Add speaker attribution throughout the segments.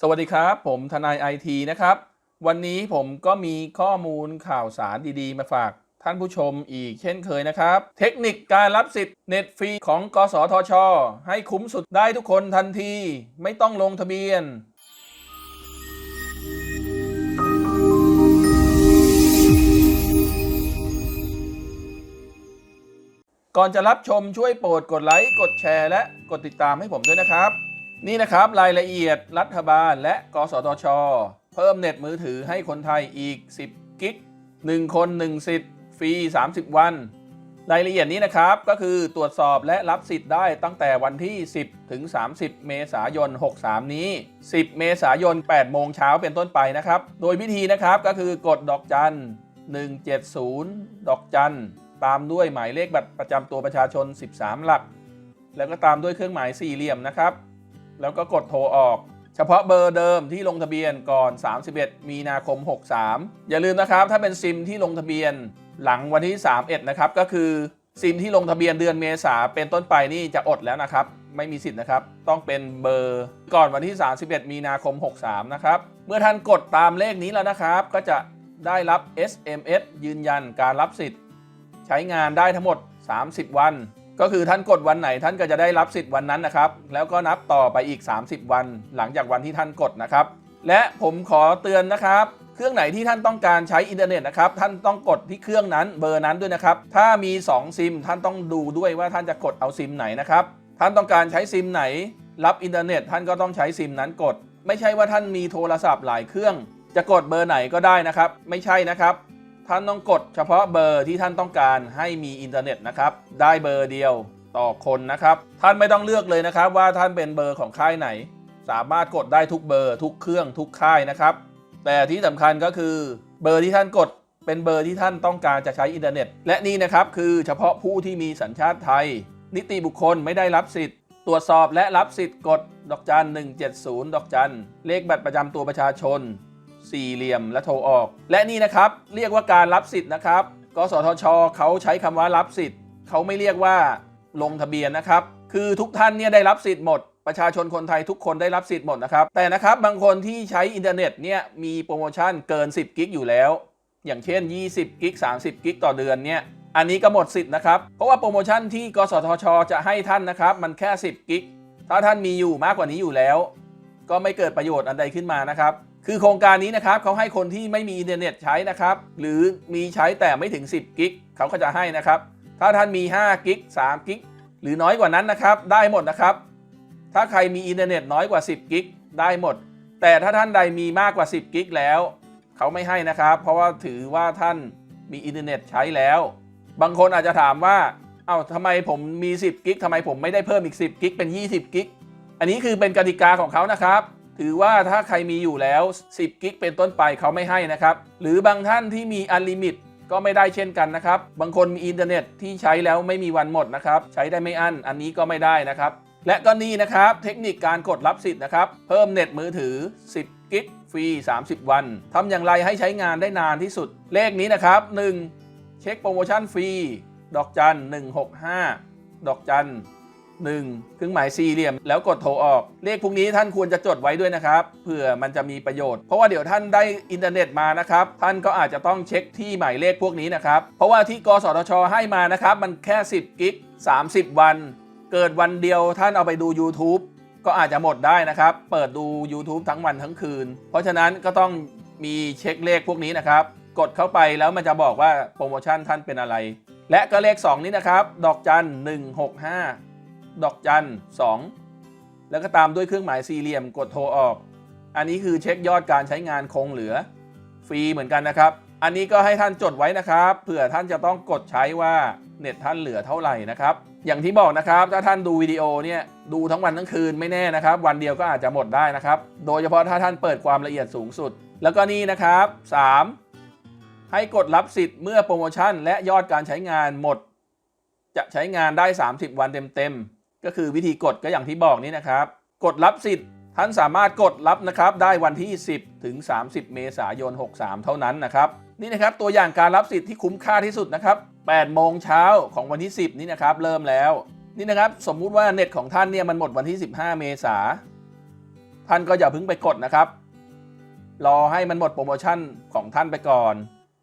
Speaker 1: สวัสดีครับ ผมทนายไอทีนะครับ วันนี้ผมก็มีข้อมูลข่าวสารดีๆ มาฝากท่านผู้ชมอีกเช่นเคยนะครับ เทคนิคการรับสิทธิ์เน็ตฟรีของกสทช ให้คุ้มสุดได้ทุกคนทันที ไม่ต้องลงทะเบียน ก่อนจะรับชมช่วยโปรดกดไลค์กดแชร์และกดติดตามให้ผมด้วยนะครับ นี่นะครับรายละเอียดรัฐบาลและกสทช เพิ่มเน็ตมือถือให้คนไทยอีก 10 กิก 1 คน 1 สิทธิ์ ฟรี 30 วัน รายละเอียดนี้นะครับก็คือตรวจสอบและรับสิทธิ์ได้ตั้งแต่วันที่ 10 ถึง 30 เมษายน 63 นี้ 10 เมษายน 8 โมงเช้าเป็นต้นไปนะครับ โดยวิธีนะครับก็คือกดดอกจัน 170 ดอกจัน ตามด้วยหมายเลขบัตรประจำตัวประชาชน 13 หลัก แล้วก็ตามด้วยเครื่องหมายสี่เหลี่ยมนะครับ แล้วก็กดโทรออก เฉพาะเบอร์เดิมที่ลงทะเบียนก่อน 31 มีนาคม 63 อย่าลืมนะครับ ถ้าเป็นซิมที่ลงทะเบียนหลังวันที่ 31 นะครับ ก็คือซิมที่ลงทะเบียนเดือนเมษาเป็นต้นไปนี่จะอดแล้วนะครับ ไม่มีสิทธิ์นะครับ ต้องเป็นเบอร์ก่อนวันที่ 31 มีนาคม 63 นะครับ เมื่อท่านกดตามเลขนี้แล้วนะครับ ก็จะได้รับ SMS ยืนยันการรับสิทธิ์ ใช้งานได้ทั้งหมด 30 วัน ก็คือท่านกดวันไหนท่านก็จะได้รับสิทธิ์วันนั้นนะครับ แล้วก็นับต่อไปอีก 30 วัน หลังจากวันที่ท่านกดนะครับ และผมขอเตือนนะครับ เครื่องไหนที่ท่านต้องการใช้อินเทอร์เน็ตนะครับท่านต้องกดที่เครื่องนั้นเบอร์นั้นด้วยนะครับ ถ้ามี 2 ซิม ท่านต้องดูด้วยว่าท่านจะกดเอาซิมไหนนะครับท่านต้องการใช้ซิมไหน รับอินเทอร์เน็ต ท่านก็ต้องใช้ซิมนั้นกด ไม่ใช่ว่าท่านมีโทรศัพท์หลายเครื่อง จะกดเบอร์ไหนก็ได้นะครับ ไม่ใช่นะครับ ท่านต้องกดเฉพาะเบอร์ที่ท่านต้องการให้มีอินเทอร์เน็ตนะครับ ได้เบอร์เดียวต่อคนนะครับ ท่านไม่ต้องเลือกเลยนะครับ ว่าท่านเป็นเบอร์ของค่ายไหน สามารถกดได้ทุกเบอร์ทุกเครื่องทุกค่ายนะครับ แต่ที่สำคัญก็คือเบอร์ที่ท่านกดเป็นเบอร์ที่ท่านต้องการจะใช้อินเทอร์เน็ต และนี่นะครับคือเฉพาะผู้ที่มีสัญชาติไทย นิติบุคคลไม่ได้รับสิทธิ์ ตรวจสอบและรับสิทธิ์กดดอกจัน170 ดอกจัน เลขบัตรประจำตัวประชาชน สี่เหลี่ยมและโทรออก และนี่นะครับเรียกว่าการรับสิทธิ์นะครับกสทชเขาใช้คำว่ารับสิทธิ์เขาไม่เรียกว่าลงทะเบียนนะครับ คือทุกท่านเนี่ยได้รับสิทธิ์หมด ประชาชนคนไทยทุกคนได้รับสิทธิ์หมดนะครับ แต่นะครับบางคนที่ใช้อินเทอร์เน็ตเนี่ยมีโปรโมชั่นเกิน 10 กิกอยู่แล้ว อย่างเช่น 20 กิก 30 กิกต่อเดือนเนี่ย อันนี้ก็หมดสิทธิ์นะครับ เพราะว่าโปรโมชั่นที่กสทช จะให้ท่านนะครับ มันแค่ 10 กิก ถ้าท่านมีอยู่มากกว่านี้อยู่แล้ว ก็ไม่เกิดประโยชน์อันใดขึ้นมานะครับ คือโครงการนี้นะครับเขาให้คนที่ไม่มีอินเทอร์เน็ตใช้นะครับ หรือมีใช้แต่ไม่ถึง 10 กิกเขาก็จะให้นะครับ ถ้าท่านมี 5 กิก 3 กิก หรือน้อยกว่านั้นนะครับ ได้หมดนะครับ ถ้าใครมีอินเทอร์เน็ตน้อยกว่า 10 กิก ได้หมด แต่ถ้าท่านใดมีมากกว่า 10 กิกแล้ว เขาไม่ให้นะครับ เพราะว่าถือว่าท่านมีอินเทอร์เน็ตใช้แล้ว บางคนอาจจะถามว่า เอ้าทำไมผมมี 10 กิกทำไมผมไม่ได้เพิ่มอีก 10 กิกเป็น 20 กิก อันนี้คือเป็นกติกาของเขานะครับ ถือว่าถ้าใครมีอยู่แล้ว 10 กิกเป็นต้นไปเขาไม่ให้นะครับ หรือบางท่านที่มีอันลิมิตก็ไม่ได้เช่นกันนะครับ บางคนมีอินเทอร์เน็ตที่ใช้แล้วไม่มีวันหมดนะครับ ใช้ได้ไม่อั้น อันนี้ก็ไม่ได้นะครับ และก็นี่นะครับ เทคนิคการกดรับสิทธิ์นะครับ เพิ่มเน็ตมือถือ 10 กิกฟรี 30 วัน ทำอย่างไรให้ใช้งานได้นานที่สุด เลขนี้นะครับ 1. เช็คโปรโมชั่นฟรี ดอกจัน 165 ดอกจัน 1เครื่องหมายสี่เหลี่ยม แล้วกดโทรออก เลขพวกนี้ท่านควรจะจดไว้ด้วยนะครับเผื่อมันจะมีประโยชน์ เพราะว่าเดี๋ยวท่านได้อินเทอร์เน็ตมานะครับ ท่านก็อาจจะต้องเช็คที่หมายเลขพวกนี้นะครับ เพราะว่าที่กสทช ให้มานะครับ มันแค่ 10 กิก 30 วัน เกิดวันเดียวท่านเอาไปดู YouTube ก็อาจจะหมดได้นะครับ เปิดดู YouTube ทั้งวันทั้งคืน เพราะฉะนั้นก็ต้องมีเช็คเลขพวกนี้นะครับ กดเข้าไปแล้วมันจะบอกว่าโปรโมชั่นท่านเป็นอะไร และก็เลข 2 นี้นะครับ ดอกจัน165 ดอกจัน 2 แล้วก็ตามด้วยเครื่องหมายสี่เหลี่ยมกดโทรออก อันนี้คือเช็คยอดการใช้งานคงเหลือ ฟรีเหมือนกันนะครับ อันนี้ก็ให้ท่านจดไว้นะครับเผื่อท่านจะต้องกดใช้ว่าเน็ตท่านเหลือเท่าไหร่นะครับ อย่างที่บอกนะครับถ้าท่านดูวิดีโอเนี่ยดูทั้งวันทั้งคืนไม่แน่นะครับ วันเดียวก็อาจจะหมดได้นะครับ โดยเฉพาะถ้าท่านเปิดความละเอียดสูงสุด แล้วก็นี่นะครับ 3. ให้กดรับสิทธิ์เมื่อโปรโมชั่น และยอดการใช้งานหมด จะใช้งานได้ 30 วันเต็มๆ ก็คือวิธีกดก็อย่างที่บอกนี้นะครับ กดรับสิทธิ์ท่านสามารถกดรับนะครับได้วันที่ 10 ถึง 30 เมษายน 63 เท่านั้นนะครับนี่นะครับตัวอย่างการรับสิทธิ์ที่คุ้มค่าที่สุดนะครับ8โมงเช้าของวันที่ 10 นี้นะครับเริ่มแล้วนี่นะครับสมมุติว่าเน็ตของท่านเนี่ยมันหมดวันที่ 15 เมษาท่านก็อย่าเพิ่งไปกดนะครับ รอให้มันหมดโปรโมชั่นของท่านไปก่อน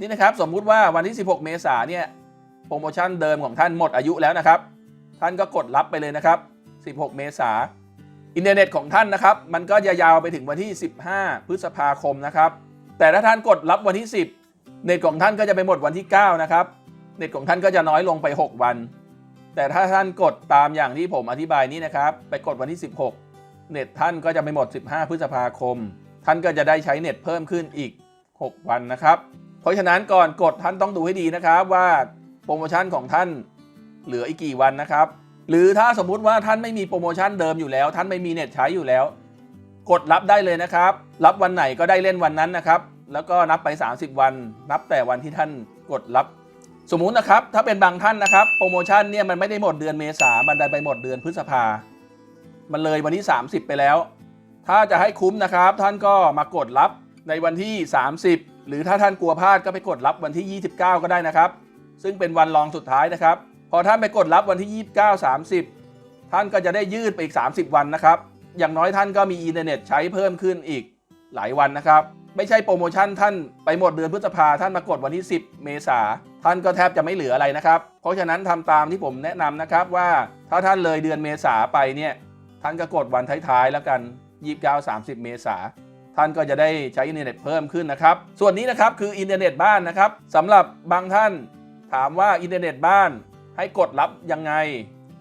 Speaker 1: นี่นะครับสมมุติว่าวันที่ 16 เมษาเนี่ยโปรโมชั่นเดิมของท่านหมดอายุแล้วนะครับ ท่านก็กดรับไปเลยนะครับ 16 เมษายนอินเทอร์เน็ตของท่านนะครับ มันก็จะยาวไปถึงวันที่ 15 พฤษภาคมนะครับ แต่ถ้าท่านกดรับวันที่ 10 เน็ตของท่านก็จะไปหมดวันที่ 9 นะครับ เน็ตของท่านก็จะน้อยลงไป 6 วัน แต่ถ้าท่านกดตามอย่างที่ผมอธิบายนี้นะครับ ไปกดวันที่ 16 เน็ตท่านก็จะไปหมด 15 พฤษภาคม ท่านก็จะได้ใช้เน็ตเพิ่มขึ้นอีก 6 วันนะครับ เพราะฉะนั้นก่อนกดท่านต้องดูให้ดีนะครับว่าโปรโมชั่นของท่าน เหลืออีกกี่วันนะครับ หรือถ้าสมมุติว่าท่านไม่มีโปรโมชั่นเดิมอยู่แล้ว ท่านไม่มีเน็ตใช้อยู่แล้ว กดรับได้เลยนะครับ รับวันไหนก็ได้เล่นวันนั้นนะครับ แล้วก็นับไป 30 วัน นับแต่วันที่ท่านกดรับ สมมุตินะครับ ถ้าเป็นบางท่านนะครับโปรโมชั่นเนี่ยมันไม่ได้หมดเดือนเมษามันได้ไปหมดเดือนพฤษภา มันเลยวันที่ 30 ไปแล้ว ถ้าจะให้คุ้มนะครับ ท่านก็มากดรับในวันที่ 30 หรือถ้าท่านกลัวพลาดก็ไปกดรับวันที่ 29 ก็ได้นะครับ ซึ่งเป็นวันรองสุดท้ายนะครับ พอท่านไปกดรับวันที่ 29 30 ท่านก็จะได้ยืดไปอีก 30 วันนะครับ อย่างน้อยท่านก็มีอินเทอร์เน็ตใช้เพิ่มขึ้นอีกหลายวันนะครับ ไม่ใช่โปรโมชั่นท่านไปหมดเดือนพฤษภาท่านมากดวันที่ 10 เมษาท่านก็แทบจะไม่เหลืออะไรนะครับ เพราะฉะนั้นทำตามที่ผมแนะนำนะครับว่าถ้าท่านเลยเดือนเมษาไปเนี่ยท่านก็กดวันท้ายๆแล้วกัน 29 30 เมษาท่านก็จะได้ใช้อินเทอร์เน็ตเพิ่มขึ้นนะครับ ส่วนนี้นะครับคืออินเทอร์เน็ตบ้านนะครับสำหรับบางท่านถามว่าอินเทอร์เน็ตบ้าน ให้กดรับยังไง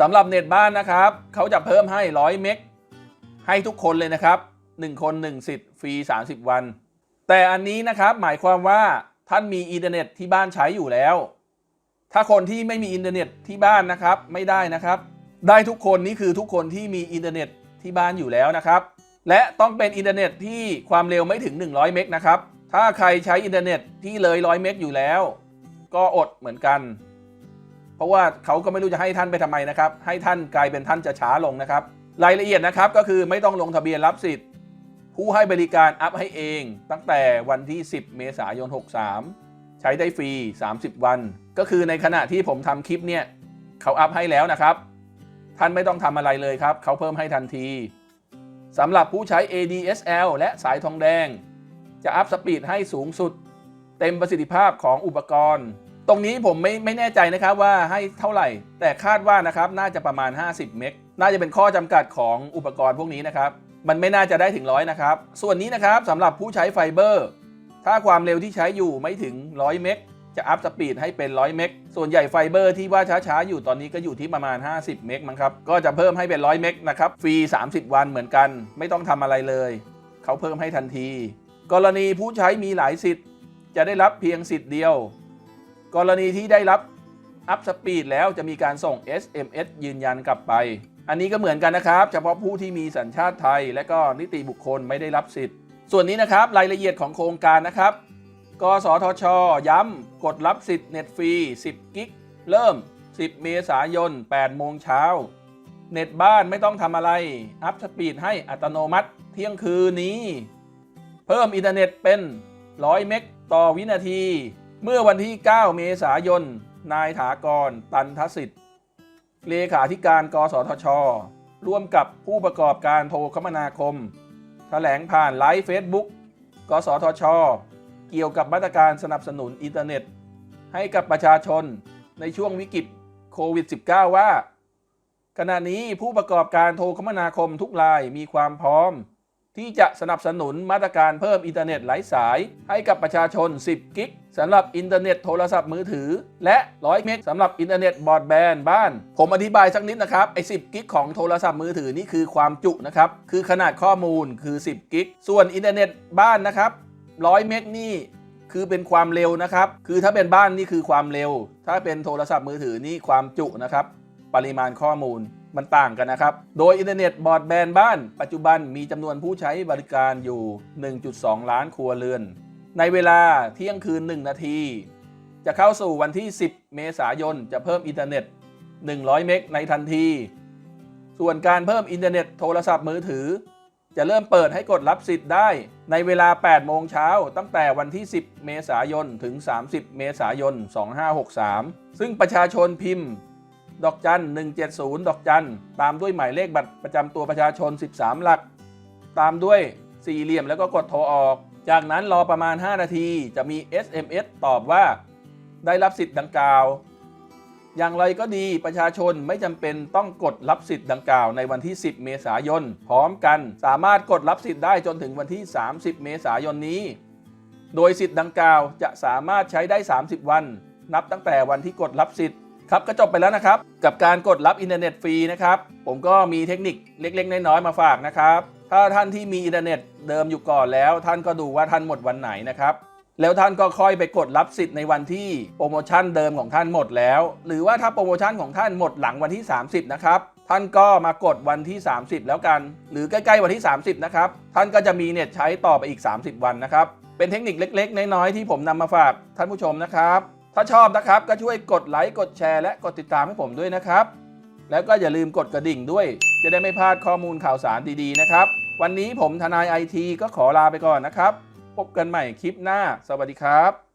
Speaker 1: สำหรับเน็ตบ้านนะครับเขาจะเพิ่มให้ 100 เมกให้ทุกคนเลยนะครับ 1 คน 1 สิทธิ์ฟรี 30 วัน แต่อันนี้นะครับหมายความว่าท่านมีอินเทอร์เน็ตที่บ้านใช้อยู่แล้ว ถ้าคนที่ไม่มีอินเทอร์เน็ตที่บ้านนะครับไม่ได้นะครับ ได้ทุกคนนี่คือทุกคนที่มีอินเทอร์เน็ตที่บ้านอยู่แล้วนะครับ และต้องเป็นอินเทอร์เน็ตที่ความเร็วไม่ถึง 100 เมกนะครับ ถ้าใครใช้อินเทอร์เน็ตที่เลย 100 เมกอยู่แล้ว ก็อดเหมือนกัน เพราะว่าเขาก็ไม่รู้จะให้ท่านไปทำไมนะครับ ให้ท่านกลายเป็นท่านจะช้าลงนะครับ รายละเอียดนะครับก็คือไม่ต้องลงทะเบียนรับสิทธิ์ ผู้ให้บริการอัพให้เอง ตั้งแต่วันที่ 10 เมษายน 63 ใช้ได้ฟรี 30 วัน ก็คือในขณะที่ผมทำคลิปเนี่ยเขาอัพให้แล้วนะครับ ท่านไม่ต้องทำอะไรเลยครับ เขาเพิ่มให้ทันทีสำหรับผู้ใช้ ADSL และสายทองแดง จะอัพสปีดให้สูงสุด เต็มประสิทธิภาพของอุปกรณ์ ตรงนี้ผมไม่ไม่แน่ใจนะครับว่าให้เท่าไหร่ แต่คาดว่านะครับน่าจะประมาณ 50 เมกน่าจะเป็นข้อจำกัดของอุปกรณ์พวกนี้นะครับ มันไม่น่าจะได้ถึงร้อยนะครับ ส่วนนี้นะครับสำหรับผู้ใช้ไฟเบอร์ ถ้าความเร็วที่ใช้อยู่ไม่ถึง 100 เมกจะอัพสปีดให้เป็น 100 เมก ส่วนใหญ่ไฟเบอร์ที่ว่าช้าๆ อยู่ตอนนี้ก็อยู่ที่ประมาณ 50 เมกมั้งครับ ก็จะเพิ่มให้เป็น 100 เมกนะครับ ฟรี 30 วันเหมือนกัน ไม่ต้องทำอะไรเลย เขาเพิ่มให้ทันที กรณีผู้ใช้มีหลายสิทธิ์ จะได้รับเพียงสิทธิ์เดียว กรณีที่ได้รับอัพสปีดแล้วจะมีการส่ง SMS ยืนยันกลับไป อันนี้ก็เหมือนกันนะครับ เฉพาะผู้ที่มีสัญชาติไทย และก็นิติบุคคลไม่ได้รับสิทธิ์ ส่วนนี้นะครับรายละเอียดของโครงการนะครับ กสทช ย้ำกดรับสิทธิ์เน็ตฟรี 10 กิก เริ่ม 10 เมษายน 8 โมงเช้า เน็ตบ้านไม่ต้องทำอะไร อัพสปีดให้อัตโนมัติเที่ยงคืนนี้ เพิ่มอินเทอร์เน็ตเป็น 100 เมกต่อวินาที เมื่อวันที่ 9 เมษายน นายถากร ตันทสิทธิ์ เลขาธิการ กสทช ร่วมกับผู้ประกอบการโทรคมนาคม แถลงผ่านไลฟ์เฟซบุ๊ก กสทช เกี่ยวกับมาตรการสนับสนุนอินเทอร์เน็ต ให้กับประชาชนในช่วงวิกฤตโควิด -19 ว่า ขณะนี้ผู้ประกอบการโทรคมนาคมทุกรายมีความพร้อม ที่จะสนับสนุนมาตรการเพิ่มอินเทอร์เน็ตไร้สาย ให้กับประชาชน 10 กิกสำหรับอินเทอร์เน็ตโทรศัพท์มือถือ และ 100 เมกสำหรับอินเทอร์เน็ตบอร์ดแบนด์บ้าน ผมอธิบายสักนิดนะครับ ไอ้ 10 กิกของโทรศัพท์มือถือนี่คือความจุนะครับ คือขนาดข้อมูลคือ 10 กิก ส่วนอินเทอร์เน็ตบ้านนะครับ 100 เมกนี่คือเป็นความเร็วนะครับ คือถ้าเป็นบ้านนี่คือความเร็ว ถ้าเป็นโทรศัพท์มือถือนี่ความจุนะครับ ปริมาณข้อมูล มันต่างกันนะครับ โดยอินเทอร์เน็ตบอร์ดแบนด์บ้าน ปัจจุบันมีจำนวนผู้ใช้บริการอยู่ 1.2 ล้านครัวเรือน ในเวลาเที่ยงคืน 1 นาที จะเข้าสู่วันที่ 10 เมษายน จะเพิ่มอินเทอร์เน็ต 100 เมกในทันที ส่วนการเพิ่มอินเทอร์เน็ตโทรศัพท์มือถือ จะเริ่มเปิดให้กดรับสิทธิ์ได้ในเวลา 8 โมงเช้า ตั้งแต่วันที่ 10 เมษายน ถึง 30 เมษายน 2563 ซึ่งประชาชนพิมพ์ ดอกจัน 170 ดอกจัน ตามด้วยหมายเลขบัตรประจำตัวประชาชน 13 หลัก ตามด้วยสี่เหลี่ยมแล้วก็กดโทรออก จากนั้นรอประมาณ 5 นาที จะมี SMS ตอบว่า ได้รับสิทธิ์ดังกล่าว อย่างไรก็ดีประชาชนไม่จำเป็นต้องกดรับสิทธิ์ดังกล่าวในวันที่ 10 เมษายน พร้อมกันสามารถกดรับสิทธิ์ได้จนถึงวันที่ 30 เมษายนนี้ โดยสิทธิ์ดังกล่าวจะสามารถใช้ได้ 30 วัน นับตั้งแต่วันที่กดรับสิทธิ์ ครับก็จบไปแล้วนะครับ กับการกดรับอินเทอร์เน็ตฟรีนะครับ ผมก็มีเทคนิคเล็กๆ น้อยๆมาฝากนะครับ ถ้าท่านที่มีอินเทอร์เน็ตเดิมอยู่ก่อนแล้ว ท่านก็ดูว่าท่านหมดวันไหนนะครับแล้วท่านก็ค่อยไปกดรับสิทธิ์ในวันที่โปรโมชั่นเดิมของท่านหมดแล้ว หรือว่าถ้าโปรโมชั่นของท่านหมดหลังวันที่ 30 นะครับ ท่านก็มากดวันที่ 30 แล้วกัน หรือใกล้ๆวันที่ 30 นะครับ ท่านก็จะมีเน็ตใช้ต่อไปอีก 30 วันนะครับ เป็นเทคนิคเล็กๆ น้อยๆที่ผมนำมาฝากท่านผู้ชมนะครับ ถ้าชอบนะครับก็ช่วยกดไลค์กดแชร์และกดติดตามให้ผมด้วยนะครับ แล้วก็อย่าลืมกดกระดิ่งด้วย จะได้ไม่พลาดข้อมูลข่าวสารดีๆนะครับ วันนี้ผมทนายไอทีก็ขอลาไปก่อนนะครับ พบกันใหม่คลิปหน้า สวัสดีครับ